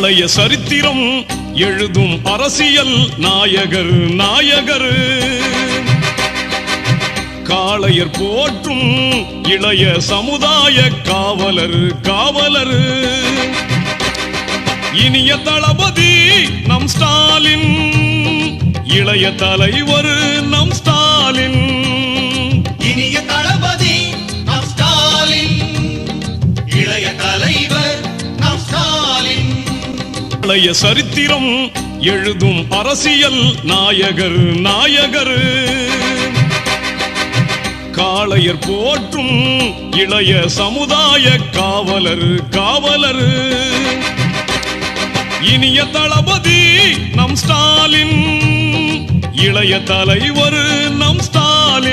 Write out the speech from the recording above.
பழைய சரித்திரம் எழுதும் அரசியல் நாயகர் நாயகர். காளையர் போற்றும் இளைய சமுதாய காவலர் காவலர். இனிய தளபதி நம் ஸ்டாலின் இளைய தலைவர் நம் ஸ்டாலின் பழைய சரித்திரம் எழுதும் அரசியல் நாயகர் நாயகர். காளையர் போற்றும் இளைய சமுதாய காவலர் காவலர். இனிய தளபதி நம் ஸ்டாலின் இளைய தலைவர் நம் ஸ்டாலின்.